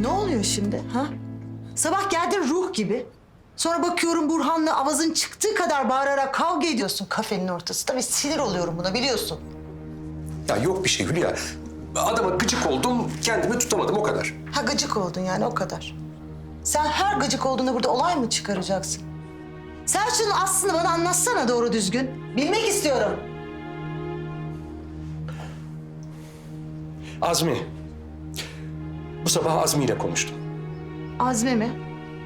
Ne oluyor şimdi ha? Sabah geldin ruh gibi. Sonra bakıyorum Burhan'la avazın çıktığı kadar bağırarak kavga ediyorsun kafenin ortasında ve sinir oluyorum buna biliyorsun. Ya yok bir şey Hülya. Adama gıcık oldum, kendimi tutamadım o kadar. Ha gıcık oldun yani o kadar. Sen her gıcık olduğunda burada olay mı çıkaracaksın? Sen şunun aslını bana anlatsana doğru düzgün. Bilmek istiyorum. Azmi. Bu sabah Azmi ile konuştum. Azmi mi?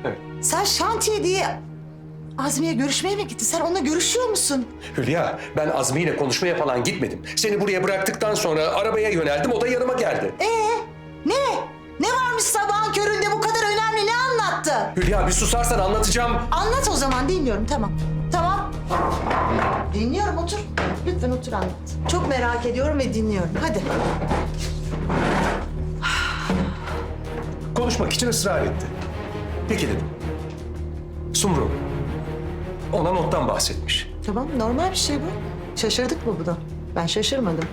Evet. Sen şantiye diye Azmi'ye görüşmeye mi gittin? Sen onunla görüşüyor musun? Hülya, ben Azmi ile konuşmaya falan gitmedim. Seni buraya bıraktıktan sonra arabaya yöneldim, o da yanıma geldi. Ee, ne? Ne varmış sabahın köründe bu kadar önemli? Ne anlattı? Hülya bir susarsan anlatacağım. Anlat o zaman dinliyorum tamam. Tamam. Dinliyorum otur. Lütfen otur anlat. Çok merak ediyorum ve dinliyorum. Hadi. Konuşmak için ısrar etti. Peki dedim. Sumru. Ona nottan bahsetmiş. Tamam normal bir şey bu. Şaşırdık mı bu da? Ben şaşırmadım.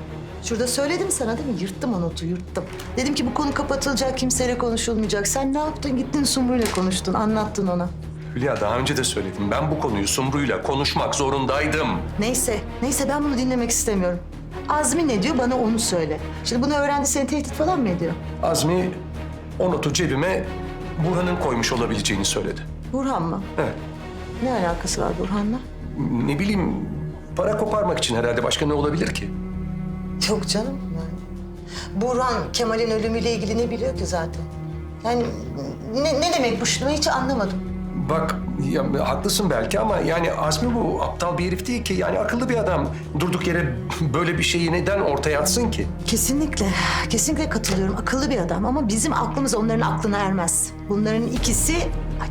Şurada söyledim sana değil mi? Yırttım o notu, yırttım. Dedim ki bu konu kapatılacak, kimseyle konuşulmayacak. Sen ne yaptın? Gittin Sumru'yla konuştun, anlattın ona. Hülya daha önce de söyledim. Ben bu konuyu Sumru'yla konuşmak zorundaydım. Neyse, neyse ben bunu dinlemek istemiyorum. Azmi ne diyor bana onu söyle. Şimdi bunu öğrendi seni tehdit falan mı ediyor? Azmi o notu cebime Burhan'ın koymuş olabileceğini söyledi. Burhan mı? Evet. Ne alakası var Burhan'la? Ne bileyim para koparmak için herhalde başka ne olabilir ki? Yok canım yani. Burhan Kemal'in ölümüyle ilgili ne biliyor ki zaten? Yani ne, ne demek bu şimdi hiç anlamadım. Bak ya, haklısın belki ama yani Azmi bu aptal bir herif değil ki. Yani akıllı bir adam. Durduk yere böyle bir şeyi neden ortaya atsın ki? Kesinlikle, kesinlikle katılıyorum. Akıllı bir adam ama bizim aklımız onların aklına ermez. Bunların ikisi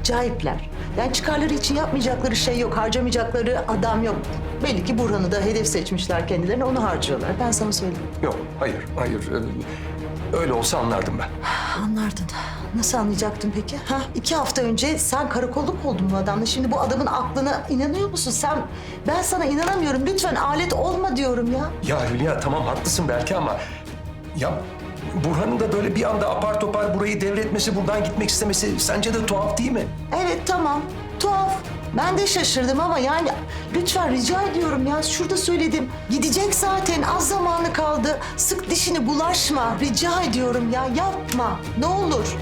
acayipler. Yani çıkarları için yapmayacakları şey yok, harcamayacakları adam yok. Belli ki Burhan'ı da hedef seçmişler kendilerine, onu harcıyorlar. Ben sana söyleyeyim. Yok, hayır, hayır. Ee, Öyle olsa anlardım ben. Anlardın. Nasıl anlayacaktın peki? Ha, iki hafta önce sen karakolluk oldun bu adamla. Şimdi bu adamın aklına inanıyor musun? Sen, ben sana inanamıyorum. Lütfen alet olma diyorum ya. Ya Hülya tamam haklısın belki ama... Ya Burhan'ın da böyle bir anda apar topar burayı devretmesi, buradan gitmek istemesi sence de tuhaf değil mi? Evet tamam. Tuhaf. Ben de şaşırdım ama yani lütfen rica ediyorum ya. Şurada söyledim. Gidecek zaten. Az zamanı kaldı. Sık dişini bulaşma. Rica ediyorum ya. Yapma. Ne olur.